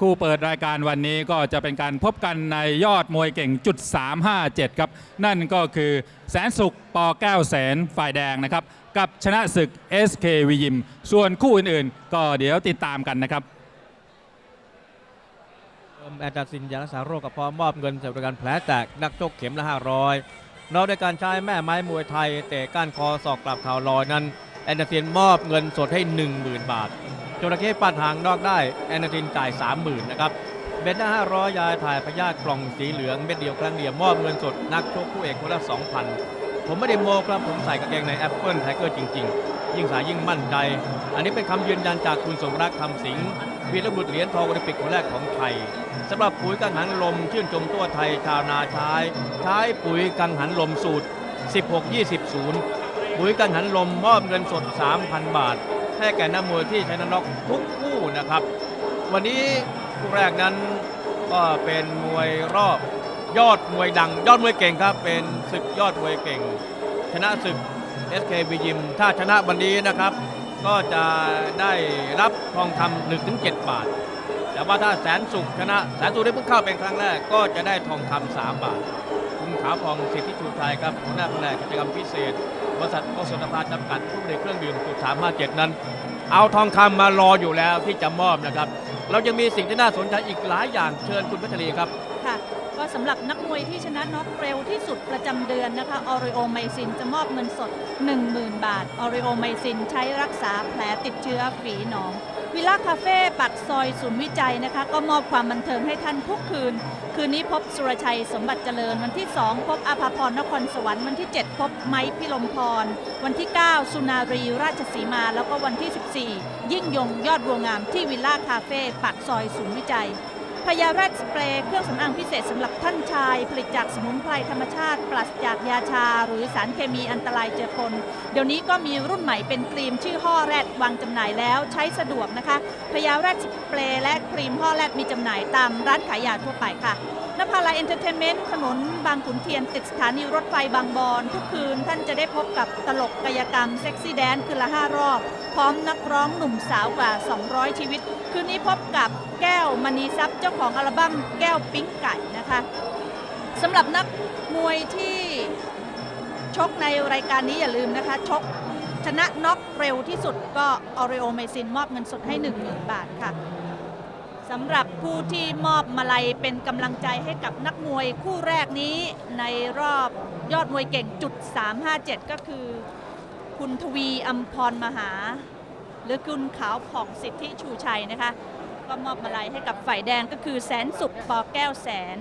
คู่เปิดรายการวันนี้ก็จะเป็นการพบกันในยอดมวยเก่งจุด357 ครับ นั่นก็คือแสนสุขปอแก้วแสนฝ่ายแดงนะครับ กับชนะศึก SK วิยิม ส่วนคู่อื่นๆ ก็เดี๋ยวติดตามกันนะครับแอนตาซินยารักษาโรคกระเพาะมมอบเงินสำหรับการแผลแตกนักชกเข็มละ 500นอกด้วยการใช้แม่ไม้มวยไทยเตะก้านคอศอกกลับเข่าลอยนั้นแอนตาซินมอบเงินสดให้ 10,000 บาท จระเข้ปัดหางนอกได้ แอนตาซินจ่าย 30,000นะครับเบ็ดหน้า500 ยายถ่ายพยาธิกล่องสีเหลืองเม็ดเดียวครั้งเดียวมอบเงินสดนักชกคู่เอกคนละ 2,000 ผมไม่ได้โมครับ ผมใส่กางเกงในแอปเปิลไทเกอร์จริง ๆ ยิ่งสายยิ่งมั่นใจ อันนี้เป็นคำยืนยันจากคุณสมรักคำสิงห์วีรบุตรเหรียญทองโอลิมปิกคนแรกของไทยสำหรับปุ๋ยกังหันลมชื่นชมตัวไทยชาวนาใช้ใช้ปุ๋ยกังหันลมสูตร 16 20 0ปุ๋ยกังหันลมมอบเงินสด 3,000 บาท ให้แก่นักมวยที่ใช้นันล็อกทุกคู่นะครับ วันนี้คู่แรกนั้นก็เป็นมวยรอบยอดมวยดัง ยอดมวยเก่งครับ เป็นศึกยอดมวยเก่ง ชนะศึก SK วียิม ถ้าชนะวันนี้นะครับ ก็จะได้รับทองคำ1ถึง7บาท แต่ว่าถ้าแสนสุขชนะแสนสุขได้เพิ่งเข้าเป็นครั้งแรก ก็จะได้ทองคำ3บาท คุณขาวพองสิทธิชูชัยครับหัวหน้าแผนกกิจกรรมพิเศษ บริษัทโอสถภาจำกัดผู้ผลิตเครื่องดื่มจุด357นั้น เอาทองคำมารออยู่แล้วที่จะมอบนะครับ เรายังมีสิ่งที่น่าสนใจอีกหลายอย่างเชิญคุณพัชรีครับ สำหรับนักมวยที่ชนะน็อกเร็วที่สุดประจำเดือนนะคะออริโอไมซินจะมอบเงินสด 10,000 บาทออริโอไมซินใช้รักษาแผลติดเชื้อฝีหนอง วิลล่าคาเฟ่ปักซอยศูนย์วิจัยนะคะ ก็มอบความบันเทิงให้ท่านทุกคืน คืนนี้พบสุรชัยสมบัติเจริญวันที่ 2 พบอาภาพรนครสวรรค์วันที่ 7 พบไม้พิลมพร วันที่ 9 สุนารีราชสีมา แล้วก็วันที่ 14 ยิ่งยงยอดบัวงามที่วิลล่าคาเฟ่ปักซอยศูนย์วิจัย พยาแรดสเปรย์เครื่องสำอางพิเศษสำหรับท่านชาย ผลิตจากสมุนไพรธรรมชาติ ปราศจากยาชา หรือสารเคมีอันตรายเจือปน เดี๋ยวนี้ก็มีรุ่นใหม่เป็นครีมชื่อห่อแรดวางจำหน่ายแล้วใช้สะดวกนะคะพยาแรดสเปรย์และครีมห่อแรดมีจำหน่ายตามร้านขายยาทั่วไปค่ะ นภาลาเอนเตอร์เทนเมนต์ถนนบางขุนเทียนติดสถานีรถไฟบางบอน ทุกคืนท่านจะได้พบกับตลกกายกรรมเซ็กซี่แดนคืนละ 5 รอบ พร้อมนักร้องหนุ่มสาวกว่า 200 ชีวิต คืนนี้พบกับแก้วมณีทรัพย์เจ้าของอัลบั้มแก้วปิ๊งไก่นะคะสำหรับนักมวยที่ชกในรายการนี้อย่าลืมนะคะ ชกชนะน็อกเร็วที่สุดก็ออริโอเมซินมอบเงินสดให้ 10,000 บาทค่ะ สำหรับผู้ที่มอบมาลัยเป็นกำลังใจให้กับนักมวยคู่แรกนี้ในรอบยอดมวยเก่งจุด 357 ก็คือ คุณทวีอัมพรมหา หรือคุณขาวผ่องสิทธิชูชัยนะคะ ก็มอบมาลัยให้กับฝ่ายแดงก็คือแสนสุขปอแก้วแสน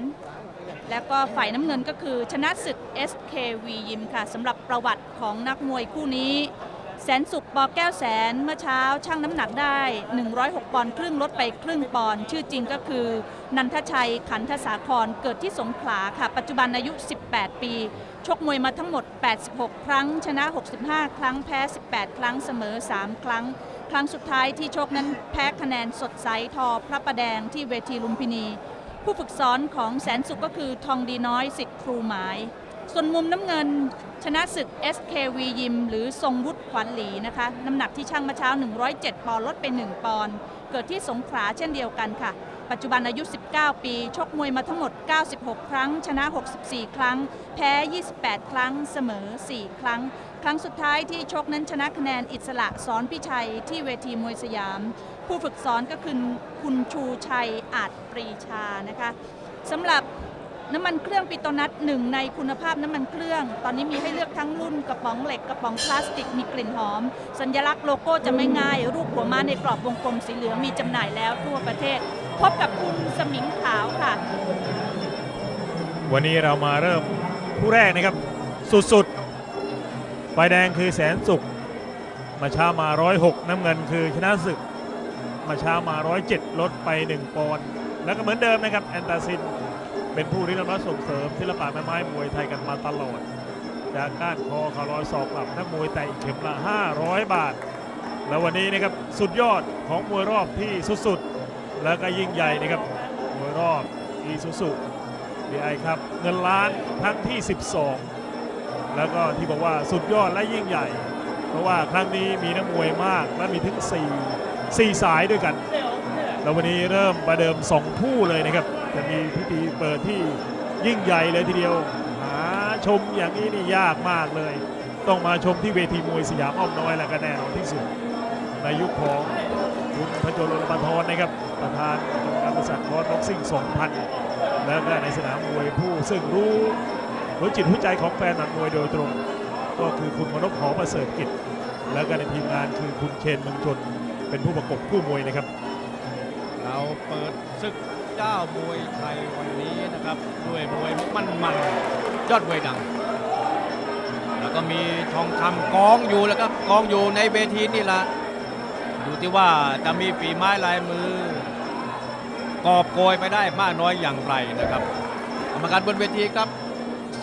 แล้วก็ฝ่ายน้ำเงินก็คือชนะศึก SKV ยิมค่ะสำหรับประวัติของนักมวยคู่นี้ แสนสุขปอแก้วแสนเมื่อเช้าชั่งน้ำหนักได้ 106 ปอนด์ครึ่งลดไปครึ่งปอนด์ชื่อจริงก็คือ นันทชัยขันทสาครเกิดที่สงขลาค่ะ ปัจจุบันอายุ 18 ปี ชกมวยมาทั้งหมด 86 ครั้ง ชนะ 65 ครั้งแพ้ 18 ครั้งเสมอ 3 ครั้ง ครั้งสุดท้ายที่ชกนั้นแพ้คะแนนสดใสทอพระประแดงที่เวทีลุมพินี ผู้ฝึกสอนของแสนสุขก็คือทองดีน้อยสิทธิ์ครูหมาย ส่วนมุมน้ำเงินชนะศึก SKV ยิม หรือทรงวุฒิขวัญหลีนะคะ น้ำหนักที่ช่างมาเช้า 107 ปอนด์ลดไป 1 ปอนด์เกิดที่สงขลาเช่นเดียวกันค่ะ ปัจจุบันอายุ 19 ปี ชกมวยมาทั้งหมด 96 ครั้ง ชนะ 64 ครั้ง แพ้ 28 ครั้ง เสมอ 4 ครั้ง ครั้งสุดท้ายที่ชกนั้นชนะคะแนนอิสระสอนพิชัยที่เวทีมวยสยาม ผู้ฝึกสอนก็คือคุณชูชัยอาจปรีชานะคะสำหรับ น้ำมันเครื่องปิโตนัทหนึ่งในคุณภาพน้ำมันเครื่อง ตอนนี้มีให้เลือกทั้งรุ่นกระป๋องเหล็กกระป๋องพลาสติกมีกลิ่นหอม สัญลักษณ์โลโก้จะไม่ง่าย รูปหัวม้าในกรอบวงกลมสีเหลืองมีจำหน่ายแล้วทั่วประเทศ พบกับคุณสมิงขาวค่ะ วันนี้เรามาเริ่มคู่แรกนะครับ สุดๆไฟแดงคือแสนสุขมาช้ามา 106 น้ำเงินคือชนะศึก มาช้ามา 107 ลดไป 1 ปอนด์แล้วก็เหมือนเดิมนะครับแอนตาซิน เป็นผู้ที่นำมาส่งเสริมศิลปะแม่ไม้มวยไทยกันมาตลอด จากก้านคอเขาลอยศอกกลับนักมวยแต่เข็มละ 500 บาท แล้ววันนี้นะครับสุดยอดของมวยรอบที่สุดๆ แล้วก็ยิ่งใหญ่นะครับมวยรอบอีซูซุดีไอครับเงินล้านครั้งที่ 12 แล้วก็ที่บอกว่าสุดยอดและยิ่งใหญ่ เพราะว่าครั้งนี้มีนักมวยมากและมีถึง 4 4 สายด้วยกัน แล้ววันนี้เริ่มประเดิมสองคู่เลยนะครับ จะมีพิธีเปิดที่ยิ่งใหญ่เลยทีเดียว หาชมอย่างนี้นี่ยากมากเลย ต้องมาชมที่เวทีมวยสยามอ้อมน้อยแหละก็แน่นอนที่สุด ในยุคของคุณพจนรลปทรนะครับ ประธานกรรมการบริษัทคอร์บ็อกซิ่ง 2000 แล้วก็ในสนามมวยผู้ซึ่งรู้หัวจิตหัวใจของแฟนหมัดมวยโดยตรง ก็คือคุณมนพหอประเสริฐกิจ แล้วก็ในทีมงานคือคุณเคนมืองชนเป็นผู้ประกบคู่มวยนะครับ เราเปิดศึก เจ้ามวยไทยวันนี้นะครับ ด้วยมวยมันมันยอดมวยดัง แล้วก็มีทองคำกองอยู่แล้วครับกองอยู่ในเวทีนี่ละดูที่ว่าจะมีฝีไม้ลายมือกอบโกยไปได้มากน้อยอย่างไรนะครับกรรมการบนเวทีครับ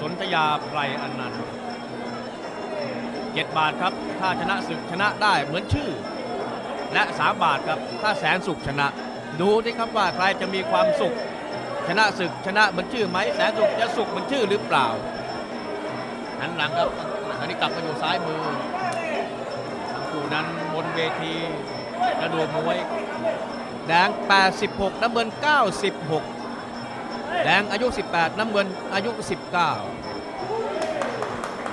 สนธยาไพรอนันต์เจ็ดบาทครับ ถ้าชนะศึกชนะได้เหมือนชื่อ และ3บาทครับ ถ้าแสนสุขชนะ ดูที่ครับว่าใครจะมีความสุข ชนะศึกชนะเหมือนชื่อไหมแสนสุขจะสุขเหมือนชื่อหรือเปล่าหันหลังครับอันนี้กลับมาอยู่ซ้ายมือทั้งคู่นั้นบนเวทีกระดูกมวยแดง 86 น้ำเงิน 96 แดงอายุ 18 น้ำเงินอายุ 19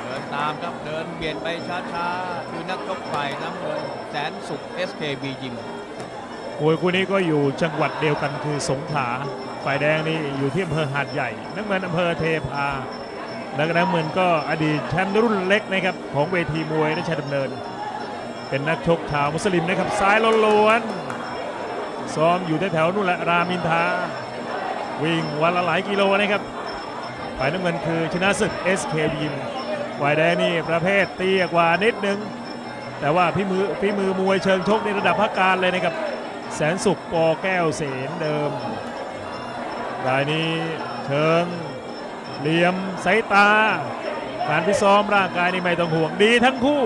เดินตามครับเดินเบียดไปช้าๆ คือนักชกฝ่ายน้ำเงินแสนสุข SKB ยิม มวยคู่นี้ก็อยู่จังหวัดเดียวกันคือสงขลาฝ่ายแดงนี่อยู่ที่อำเภอหาดใหญ่น้ำเงินอำเภอเทพา แล้วก็น้ำเงินก็อดีตแชมป์รุ่นเล็กนะครับของเวทีมวยราชดำเนิน เป็นนักชกชาวมุสลิมนะครับซ้ายล้วนๆซ้อมอยู่แถวๆนู่นแหละรามินทา วิ่งวันละหลายกิโลนะครับฝ่ายน้ำเงินคือชนะศึก SK ยิมฝ่ายแดงนี่ประเภทเตี้ยกว่านิดนึง แต่ว่าพี่มือพี่มือมวยเชิงชกในระดับพักการเลยนะครับ แสนสุขปอแก้วเสนเดิมรายนี้เชิงเหลี่ยมสายตา การพิซ้อมร่างกายนี่ไม่ต้องห่วงดีทั้งคู่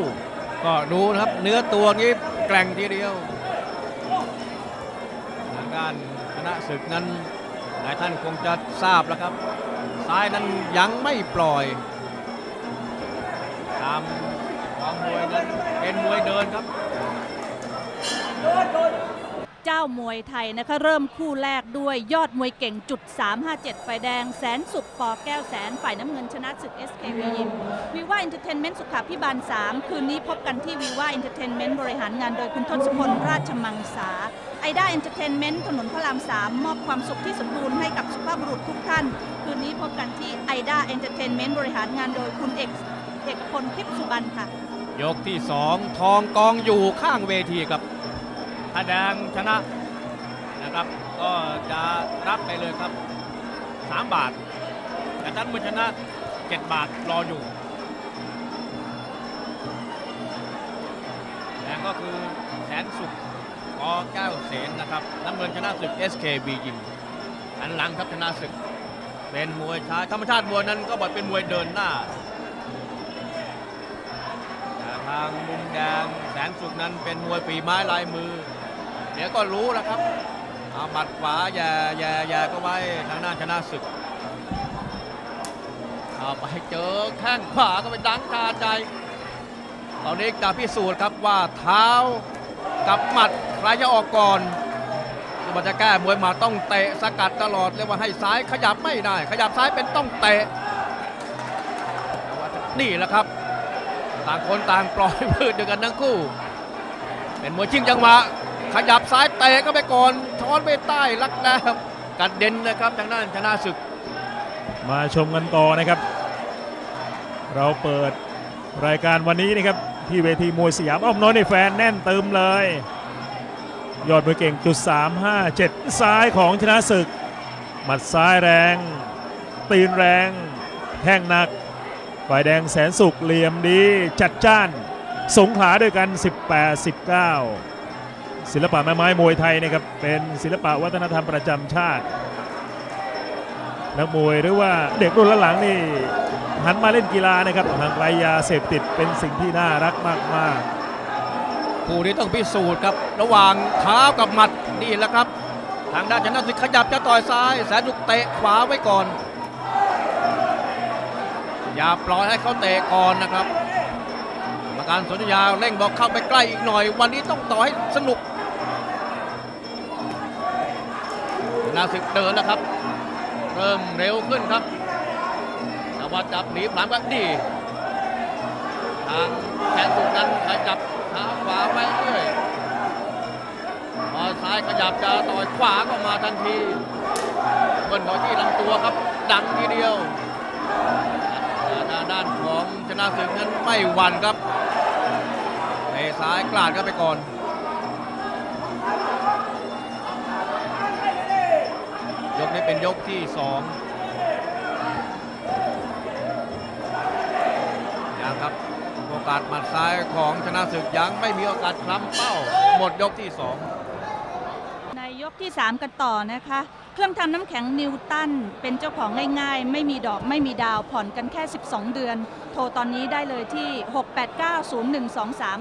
ก็ดูนะครับเนื้อตัวนี้แกร่งทีเดียวทางด้านคณะศึกนั้นหลายท่านคงจะทราบแล้วครับ ซ้ายนั้นยังไม่ปล่อย ตามความมวยนั้นเป็นมวยเดินครับ เจ้ามวยไทยนะคะเริ่มคู่แรกด้วยยอดมวยเก่งจุด 357ฝ่ายแดงแสนสุขปอแก้วแสน ฝ่ายน้ำเงินชนะศึก SKV ยิมวีว่าเอนเตอร์เทนเมนต์สุขาพิบาล 3 คืนนี้พบกันที่วีว่าเอนเตอร์เทนเมนต์บริหารงานโดยคุณทศพลราชมังสาไอด้าเอนเตอร์เทนเมนต์ถนนพระราม 3 มอบความสุขที่สมบูรณ์ให้กับสุภาพบุรุษทุกท่าน คืนนี้พบกันที่ไอด้าเอนเตอร์เทนเมนต์บริหารงานโดยคุณเอกเอกพลทิพย์สุบรรณค่ะ ยกที่สองทองกองอยู่ข้างเวทีครับ ถ้าแดงชนะนะครับ ก็จะรับไปเลยครับ 3 บาท แต่ท่านมือชนะ 7 บาทรออยู่แดงก็คือแสนสุขกอแก้วเสนนะครับน้ำเงินชนะศึก SKB ยิมอันหลังครับชนะศึก เป็นมวยช้าธรรมชาติมวยนั้นก็บอกเป็นมวยเดินหน้าทางมุมแดงแสนสุขนั้นเป็นมวยฝีไม้ลายมือ เดี๋ยวก็รู้แล้วครับเอาบัดขวาอย่าอย่าอย่าก็ไว้ทางหน้าชนะศึกเอาไปเจอแข้งขวาก็ไปดังคาใจ ตอนนี้จะพิสูจน์ครับว่าเท้ากับหมัดใครจะออกก่อนคือมันจะแก้มวยหมาต้องเตะสกัดตลอดเรียกว่าให้ซ้ายขยับไม่ได้ ขยับซ้ายเป็นต้องเตะนี่แหละครับ ต่างคนต่างปล่อยมือเดียวกันทั้งคู่ เป็นมวยชิงจังหวะ ขยับซ้ายเตะก็ไปก่อนช้อนไปใต้ลักแนวกัดเด่นนะครับทางด้านชนะศึก มาชมกันต่อนะครับ เราเปิดรายการวันนี้นะครับ ที่เวทีมวยสยามอ้อมน้อยในแฟนแน่นเติมเลย ยอดมวยเก่งจุด357 ซ้ายของชนะศึก หมัดซ้ายแรง ตีนแรงแข้งหนักฝ่ายแดงแสนสุขเหลี่ยมดีจัดจ้าน สงขลาด้วยกัน 18 19 ศิลปะแม่ไม้มวยไทยนะครับเป็นศิลปะวัฒนธรรมประจำชาตินักมวยหรือว่าเด็กรุ่นหลังนี่หันมาเล่นกีฬานะครับห่างไกลยาเสพติดเป็นสิ่งที่น่ารักมากๆคู่นี้ต้องพิสูจน์ครับระหว่างเท้ากับหมัดนี่แหละครับ ทางด้านชนะศึกขยับจะต่อยซ้าย แสนสุกเตะขวาไว้ก่อน อย่าปล่อยให้เขาเตะก่อนนะครับกรรมการสนธยาเร่งบอกเข้าไปใกล้อีกหน่อย วันนี้ต้องต่อให้สนุก นาศึกเดินแล้วครับ เริ่มเร็วขึ้นครับแต่ว่าจับหนีพลามก็ดีทางแขนสุกนั้นขยับขาขวาไปเรื่อยพอซ้ายขยับจะต่อยขวาก็มาทันทีเบิ้ลเขาที่ลำตัวครับ ดังทีเดียวหน้าด้านของชนะศึกนั้นไม่หวั่นครับเตะซ้ายกลาดเข้าไปก่อน เป็นยกที่สองยังครับโอกาสหมัดซ้ายของชนะศึกยังไม่มีโอกาสคล้ำเป้า หมดยกที่สองในยกที่ 3 กันต่อนะคะ เครื่องทำน้ำแข็งนิวตัน เป็นเจ้าของง่ายๆ ไม่มีดอกไม่มีดาวผ่อนกันแค่ 12 เดือน โทรตอนนี้ได้เลยที่ 6890123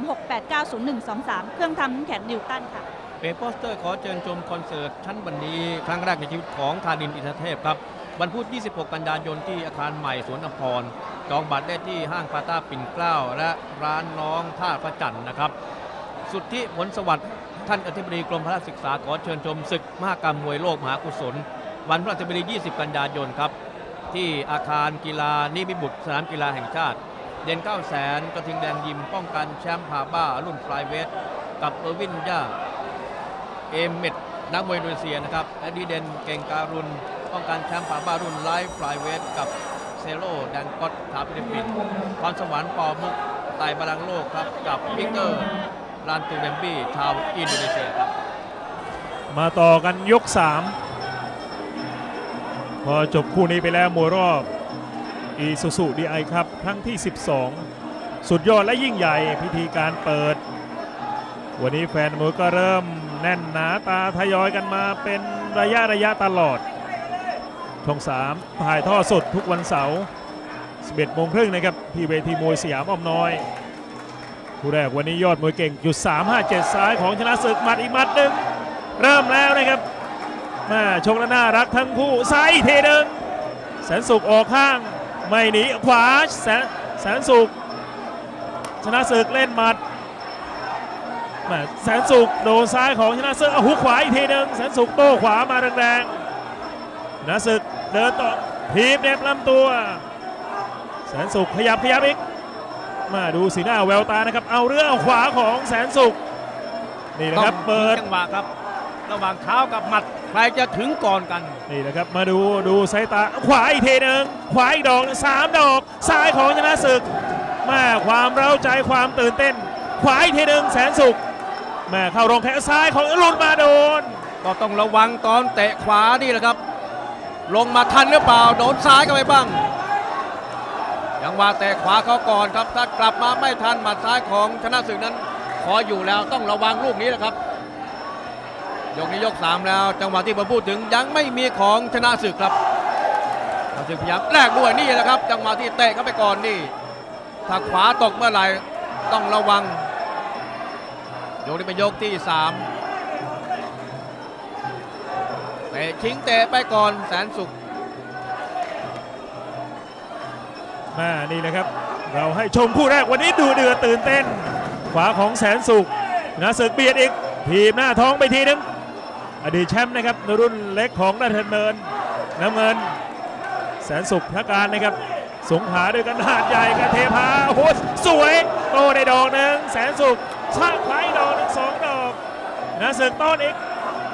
6890123 เครื่องทำน้ำแข็งนิวตันค่ะ เปโปสเตอร์ขอเชิญชมคอนเสิร์ตชั้นวันนี้ ครั้งแรกในชีวิตของธานินอินทเทพครับวันพุธ 26 กันยายนที่อาคารใหม่สวนอภรณ์จองบัตรได้ที่ห้างปาต้าปิ่นเกล้า และร้านน้องท่าพระจันทร์นะครับ สุทธิผลสวัสดิ์ท่านอธิบดีกรมพระศึกษาขอเชิญชมศึกมหกรรมมวยโลกมหากุศล วันพฤหัสบดี 20 กันยายนครับ ที่อาคารกีฬานิมิบุตรสนามกีฬาแห่งชาติ เด่น9 0 0แสนกระทิงแดงยิมป้องกันแชมป์พาบ้ารุ่นฟลายเวทกับเออร์วินย่า เอเมดนักมวยอินโดนีเซียนะครับและดีเดนเก่งการุณป้องกันแชมป์ปาบ้ารุ่นไลฟ์ฟลายเวทกับเซโลแดงกอตชาวฟิลิปปินส์พรสวรรค์ปอมุกไต่บาลังโลกครับกับวิกเตอร์ลานตูเดมบี้ชาวอินโดนีเซียครับมาต่อกันยก 3 พอจบคู่นี้ไปแล้วมวยรอบอีซูซูดีไอครับครั้งที่ 12 สุดยอดและยิ่งใหญ่พิธีการเปิด วันนี้แฟนมวยก็เริ่ม แน่นหนาตาทยอยกันมาเป็นระยะระยะตลอดช่อง3ถ่ายท่อสดทุกวันเสาร์11โมงครึ่งนะครับที่เวทีมวยสยามอ้อมน้อยคู่แรกวันนี้ยอดมวยเก่งจุด357 ซ้ายของชนะศึกมัดอีกมัดหนึ่งเริ่มแล้วนะครับมาชกแล้วน่ารักทั้งคู่ซ้ายอีกทีหนึ่งแสนสุขออกข้าง ไม่หนีขวาแสนแสนสุขชนะศึกเล่นหมัด แม่แสนสุขโดนซ้ายของชนะศึกเอาหุกขวาอีกทีหนึ่งแสนสุขโต้ขวามาแรงๆชนะศึกเดินต่อทีบเน็บลำตัว แสนสุขขยับขยับอีกมาดูสีหน้าแววตานะครับ เอาเรื่องเอาขวาของแสนสุขนี่นะครับต้องเปิดจังหวะครับ ระหว่างเท้ากับหมัดใครจะถึงก่อนกันนี่นะครับมาดูดูสายตาขวาอีกทีหนึ่งขวาอีกดอกหนึ่งสามดอกซ้ายของชนะศึกแม่ความเร้าใจความตื่นเต้น ขวาอีกทีหนึ่งแสนสุข แม่เข้ารองแขนซ้ายของหลุดมาโดน ก็ต้องระวังตอนเตะขวานี่แหละครับ ลงมาทันหรือเปล่า โดนซ้ายกันไปบ้างยังว่าเตะขวาเขาก่อนครับถ้ากลับมาไม่ทันหมัดซ้ายของชนะศึกนั้น ขออยู่แล้วต้องระวังลูกนี้แหละครับ ยกนี้ยก3แล้ว จังหวะที่ผมพูดถึงยังไม่มีของชนะศึกครับชนะศึกพยายามแลกด้วยนี่แหละครับ จังหวะที่เตะเข้าไปก่อนนี่ถ้าขวาตกเมื่อไหร่ต้องระวัง ยกนี้เป็นยกที่3เตะชิงเตะไปก่อนแสนสุขแม่นี่นะครับ เราให้ชมคู่แรกวันนี้ดูเดือดตื่นเต้น ขวาของแสนสุขนะศึกเบียดอีกทีมหน้าท้องไปทีนึงอดีตแชมป์นะครับในรุ่นเล็กของราชดำเนินน้ำเงิน แสนสุขพระการนะครับ สงขาด้วยกันหาดใหญ่กับเทพาโอ้โหสวยโตได้ดอกหนึ่งแสนสุข ชาคล้ายดอกหนึ่งสองดอกนะศึกต้อนอีก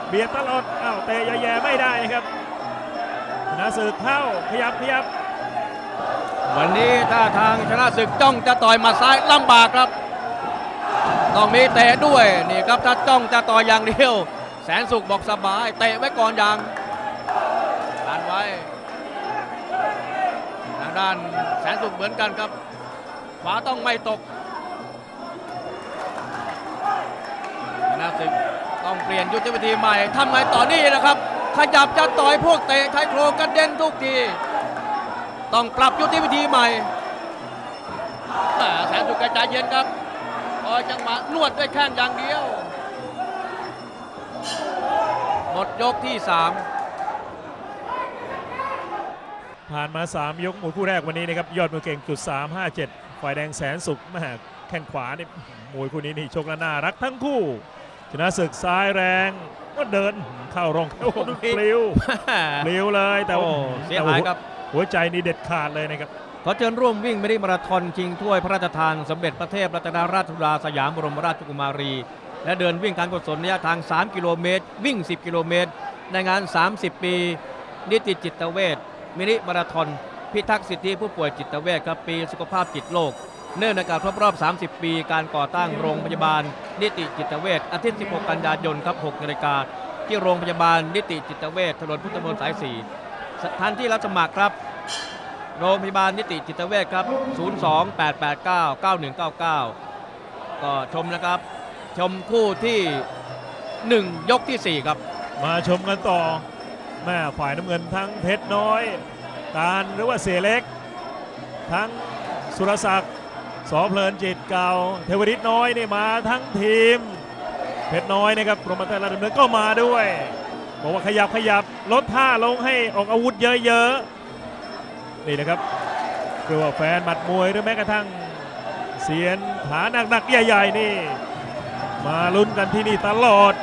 เบียดตลอดอ้าวเตะแย่ๆไม่ได้นะครับนะศึกเข้าขยับขยับวันนี้ถ้าทางชนะศึกจ้องจะต่อยมัดซ้ายลำบากครับ ต้องมีเตะด้วยนี่ครับถ้าจ้องจะต่อยอย่างเดียว แสนสุขบอกสบายเตะไว้ก่อนอย่างดันไว้ทางด้านแสนสุขเหมือนกันครับขวาต้องไม่ตก นะศึกต้องเปลี่ยนยุทธวิธีใหม่ทำไงต่อนี่นะครับ ขยับจะต่อยพวกเตะไทยโครงกระเด็นทุกที ต้องปรับยุทธวิธีใหม่แสนสุกระจายเย็นครับคอยจังหวะนวดด้วยแข้งอย่างเดียว หมดยกที่ผ่านมา 3 ยกมวยคู่แรกวันนี้นะครับยอดมวยเก่งจุด357 ฝ่ายแดงแสนสุขแม่แข้งขวานี่มวยคู่นี้นี่ชกแล้วน่ารักทั้งคู่ ชนะศึกซ้ายแรงก็เดินเข้ารองโอ้โหปลิวปลิวเลยแต่ว่าโอ้เสียหายครับหัวใจนี่เด็ดขาดเลยนะครับขอเชิญร่วมวิ่งมินิมาราธอนชิงถ้วยพระราชทานสมเด็จพระเทพรัตนราชสุดาสยามบรมราชกุมารี และเดินวิ่งการกุศลระยะทาง 3 กิโลเมตร วิ่ง 10 กิโลเมตร ในงาน 30 ปี นิติจิตเวชมินิมาราธอนพิทักษ์สิทธิผู้ป่วยจิตเวชครับปีสุขภาพจิตโลก เนื่องในการครบรอบ 30 ปี การก่อตั้งโรงพยาบาล นิติจิตเวชอาทิตย์ 16 กันยายนครับ 6 นาฬิกา ที่โรงพยาบาลนิติจิตเวชถนนพุทธมนตรสาย 4 สถานที่รับสมัครครับ โรงพยาบาลนิติจิตเวชครับ 028899199 ก็ชมนะครับ ชมคู่ที่ 1 ยกที่ 4 ครับ มาชมกันต่อแม่ฝ่ายน้ำเงินทั้งเพชรน้อย การหรือว่าเสียเล็ก ทั้งสุรศักดิ์ สอเพลินจิตเก่า เทวริตน้อยนี่มาทั้งทีม เพชรน้อยนะครับโปรโมเตอร์ระดับเนินก็มาด้วยบอกว่าขยับขยับลดท่าลงให้ออกอาวุธเยอะๆ นี่นะครับคือว่าแฟนหมัดมวยหรือแม้กระทั่งเสียนขาหนักๆ ใหญ่ๆ นี่ มาลุ้นกันที่นี่ตลอด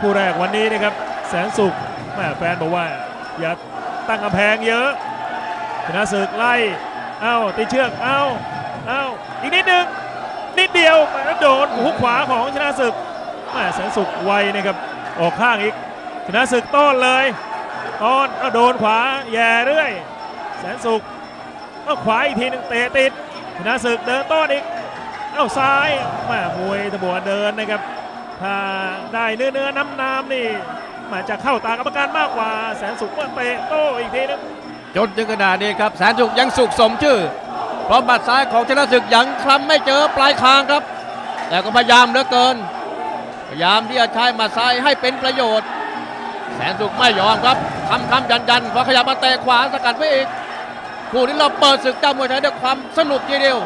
ผู้แรกวันนี้นะครับ แสนสุขแม่แฟนบอกว่าอย่าตั้งกำแพงเยอะชนะศึกไล่ เอ้าตีเชือกเอ้าเอ้าอีกนิดนึงนิดเดียวแล้วโดนหุกขวาของชนะศึกแม่แสนสุขไวนะครับออกข้างอีกชนะศึกต้อนเลยต้อนเอาโดนขวาแย่เรื่อย แสนสุขเอาขวาอีกทีนึงเตะติดชนะศึกเดินต้อนอีกเอ้าซ้ายแม่มวยตะบัวเดินนะครับถ้าได้เนื้อเนื้อน้ำน้ำนี่มาจะเข้าตากรรมการมากกว่า แสนสุขว่าเตะโต้อีกทีนึง จนถึงขนาดนี้ครับแสนสุขยังสุขสมชื่อ เพราะบัดซ้ายของชนะศึกยังคลำไม่เจอปลายคางครับ แต่ก็พยายามเหลือเกิน พยายามที่จะใช้มัดซ้ายให้เป็นประโยชน์ แสนสุขไม่ยอมครับคำคำยันยันพอขยับมาเตะขวาสกัดไว้อีกคู่นี้เราเปิดศึกเจ้ามวยไทยด้วยความสนุกทีเดียว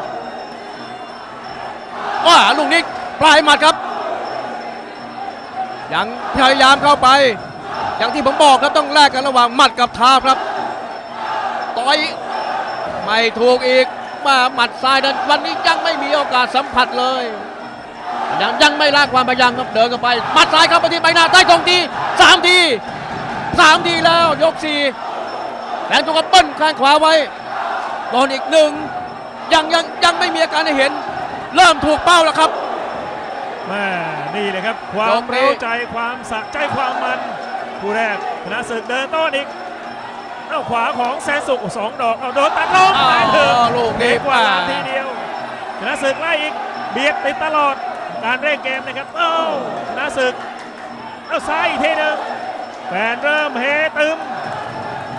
ว่าลูกนี้ปลายหมัดครับ ยังพยายามเข้าไป อย่างที่ผมบอกครับต้องแลกกันระหว่างหมัดกับเท้าครับ ต่อยไม่ถูกอีกมาหมัดซ้ายนั้นวันนี้ยังไม่มีโอกาสสัมผัสเลยยังยังไม่ละความพยายามครับเดินกันไปหมัดซ้ายเข้าไปที่ใบหน้าใต้กองทีสามทีสามทีแล้วยกสี่แสนตุกก็เปิ้ลข้างขวาไว้โดนอีกหนึ่งยังยังยังไม่มีอาการให้เห็น เริ่มถูกเป้าแล้วครับแม่นี่เลยครับ ควายมกนี้เร้าใจความสะใจความมันผู้แรกชนะศึกเดินต้อนอีก เอ้าขวาของแสนสุขสองดอกเอาโดนตัดลงอ๋อตายถึงลูกนี้เด็กกว่าป่าทีเดียวชนะศึกไล่อีกเบียดติดตลอดการเร่งเกมนะครับเอ้าชนะศึกเอาซ้ายอีกทีหนึ่งแฟนเริ่มเฮตึม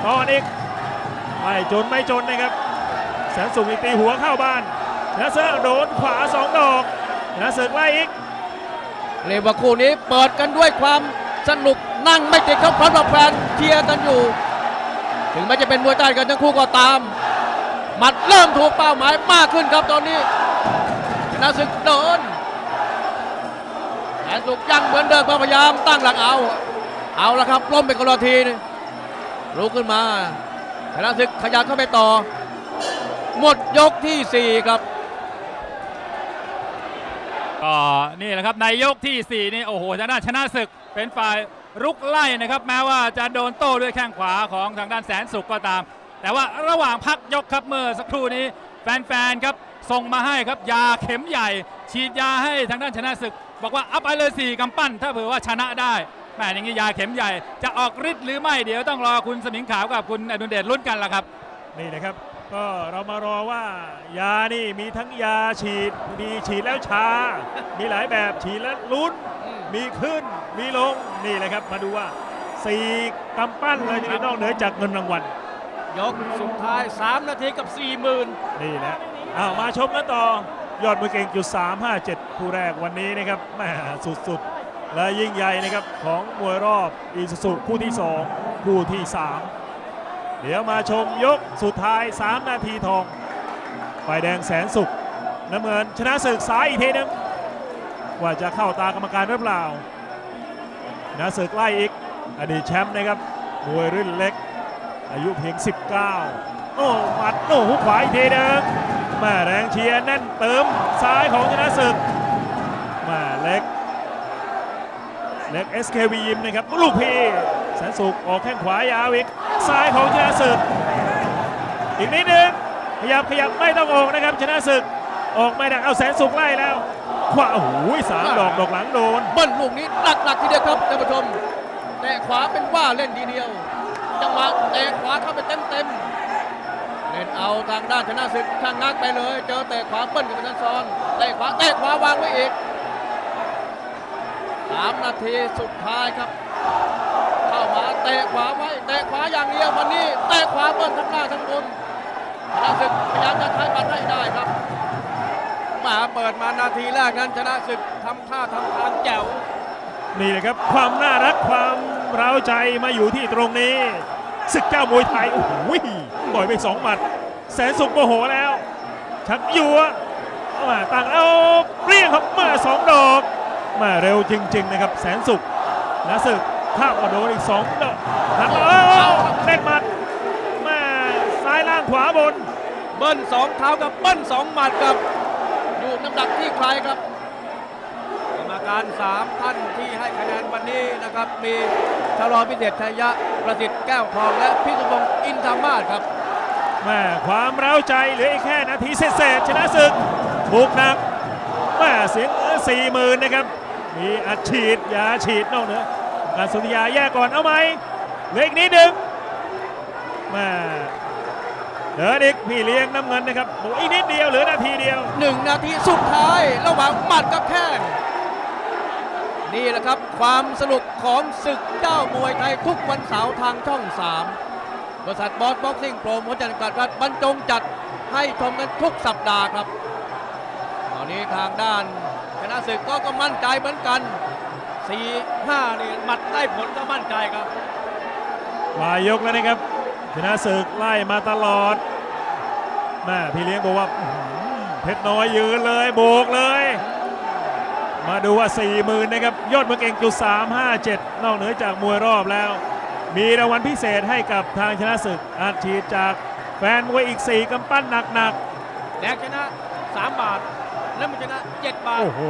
ตอนอีกไม่จนไม่จนนะครับแสนสุขอีกตีหัวเข้าบ้านชนะศึกโดนขวาสองดอกชนะศึกไล่อีกเรียกว่าคู่นี้เปิดกันด้วยความสนุกนั่งไม่ติดเขาพร้อมกับแฟนเชียร์กันอยู่ ถึงแม้จะเป็นมวยใต้กันทั้งคู่ก็ตามหมัดเริ่มถูกเป้าหมายมากขึ้นครับตอนนี้ชนะศึกเดินแสนสุกยังเหมือนเดิมพยายามตั้งหลักเอา เอาละครับล้มไปคนละทีนึงลุกขึ้นมาชนะศึกขยันเข้าไปต่อ หมดยกที่สี่ครับก็นี่แหละครับในยกทีสี่ 4 นี่โอ้โหชนะชนะศึกเป็นฝ่าย รุกไล่นะครับแม้ว่าจะโดนโต้ด้วยแข้งขวาของทางด้านแสนสุขก็ตาม แต่ว่าระหว่างพักยกครับเมื่อสักครู่นี้แฟนๆครับส่งมาให้ครับยาเข็มใหญ่ ฉีดยาให้ทางด้านชนะศึก บอกว่าอัพไปเลยสี่กำปั้น ถ้าเผื่อว่าชนะได้แหมอย่างนี้ยาเข็มใหญ่ จะออกฤทธิ์หรือไม่เดี๋ยวต้องรอคุณสมิงขาวกับคุณอดุลเดชลุ้นกันละครับนี่นะครับ ก็เรามารอว่ายานี่มีทั้งยาฉีดมีฉีดแล้วชา มีหลายแบบฉีดแล้วลุ้น มีขึ้นมีลงนี่แหละครับมาดูว่าสี่กำปั้นเลยที่นอกเหนือจากเงินรางวัลยกสุดท้าย 3 นาทีกับ 40,000 นี่แหละอ้าวมาชมกันต่อ ยอดมวยเก่งจุด357คู่แรกวันนี้นะครับแหม่สุดๆ และยิ่งใหญ่นะครับของมวยรอบอีสุสุคู่ที่ 2 คู่ที่ 3 เดี๋ยวมาชมยกสุดท้าย 3 นาทีทอง ฝ่ายแดงแสนสุขน้ำเงินชนะศึกซ้ายอีกทีหนึง ว่าจะเข้าตากรรมการหรือเปล่าชนะศึกไล่อีก อดีตแชมป์นะครับมวยรุ่นเล็ก อายุเพียง 19 โอ้หมัดโอ้หุกขวาอีกทีหนึงแมาแรงเชียร์แน่นเติมซ้ายของชนะศึกแมาเล็ก เล็ก SKV ยิมนะครับลูกพีแสนสุขออกแข้งขวายาวอีกซ้ายของชนะศึก อีกนิดนึงขยับขยับไม่ต้องออกนะครับชนะศึกออกไม่ได้เอาแสนสุขไล่แล้ว ขวาโอ้โหสามดอกดอกหลังโดนเบิ้ลลูกนี้หนักๆทีเดียวครับท่านผู้ชมเตะขวาเป็นว่าเล่นทีเดียว จังหวะเตะขวาเข้าไปเต็มๆเล่นเอาทางด้านชนะศึกช่างงักไปเลย เจอเตะขวาเบิ้ลกับนันซอนเตะขวาเตะขวาวางไว้อีกสามนาทีสุดท้ายครับ เข้ามาเตะขวาไว้เตะขวาอย่างเดียววันนี้เตะขวาเบิ้ลทั้งหน้าทั้งบนชนะศึกพยายามจะใช้บัตรให้ได้ครับ มาเปิดมานาทีแรกนั้นชนะศึกทำท่าทำทางแจ๋วนี่แหละครับ ความน่ารักความเร้าใจมาอยู่ที่ตรงนี้ศึกเจ้ามวยไทยโอ้โหต่อยไปสองหมัด แสนสุขโมโหแล้ว ชักยัวมาตั้งเอาเปรี้ยงครับมาสองดอกมาเร็วจริง ๆ นะครับ แสนสุขนะศึกข้ามมาโดนอีกสองดอกหักเอาเล่นหมัดมาซ้ายล่างขวาบน เบิ้ลสองเท้ากับเบิ้ลสองหมัดครับ น้ำหนักที่ใครครับกรรมการสามท่านที่ให้คะแนนวันนี้นะครับ มีชะลอพิเศษชัยยะประสิทธิ์แก้วทองและพิสุพงศ์อินทรมาศครับแม่ความเร้าใจเหลืออีกแค่นาทีเศษๆชนะศึกบุกหนักแม่เสียงสี่หมื่นนะครับ มีอัดฉีดยาฉีดนอกเหนือการสุนทยาแยกก่อนเอาไหมเหลืออีกนิดหนึ่งแม่ เดินอีกพี่เลี้ยงน้ำเงินนะครับบอกอีกนิดเดียวเหลือนาทีเดียว หนึ่งนาทีสุดท้ายระหว่างหมัดกับแข้งนี่แหละครับความสนุกของศึกเจ้ามวยไทยทุกวันเสาร์ทางช่อง 3 บริษัทบอสบ็อกซิ่งโปรโมชั่นจำกัดรัฐบรรจงจัดให้ชมกันทุกสัปดาห์ครับ ตอนนี้ทางด้านชนะศึกก็ก็มั่นใจเหมือนกัน 4 5นี่หมัดได้ผลก็มั่นใจครับปลายยกแล้วนะครับ ชนะศึกไล่มาตลอดแม่พี่เลี้ยงบอกว่าอื้อหือเพชรน้อยยืนเลยโบกเลย มาดูว่า 4 0,000นะครับยอดเมืองเก่งจุด357 นอกเหนือจากมวยรอบแล้ว มีรางวัลพิเศษให้กับทางชนะศึกอาชีพจากแฟนมวยอีก 4กำปั้นหนักแดงชนะ 3 บาท แล้วมันชนะ 7 บาๆทโอ้โห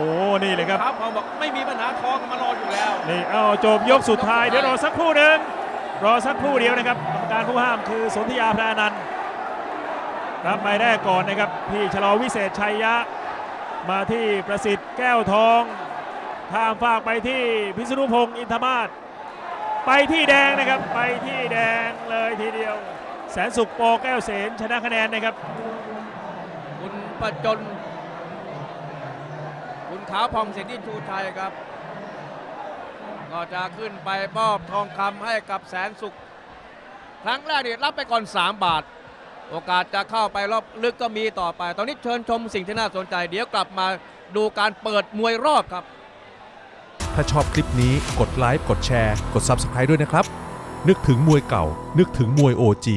นี่เลยครับครับพอบอกไม่มีปัญหาทองมารออยู่แล้ว นี่เอาจบยกสุดท้ายเดี๋ยวรอสักครู่หนึ่ง รอสักครู่เดียวนะครับกรรมการผู้ห้ามคือสนธยาพระอนันรับไปได้ก่อนนะครับพี่ชะลอวิเศษชัยยะ มาที่ประสิทธิ์แก้วทองข้ามฝากไปที่พิษณุพงศ์อินทมาศไปที่แดงนะครับไปที่แดงเลยทีเดียว แสนสุขปอแก้วเสนชนะคะแนนนะครับ คุณประจน คุณขาวพองเสิทธิชูชัยครับ ก็จะขึ้นไปมอบทองคำให้กับแสนสุข ครั้งแรกนี่รับไปก่อน 3 บาท โอกาสจะเข้าไปรอบลึกก็มีต่อไป ตอนนี้เชิญชมสิ่งที่น่าสนใจ เดี๋ยวกลับมาดูการเปิดมวยรอบครับ ถ้าชอบคลิปนี้กดไลค์กดแชร์ กด Subscribe ด้วยนะครับ นึกถึงมวยเก่า นึกถึงมวย OG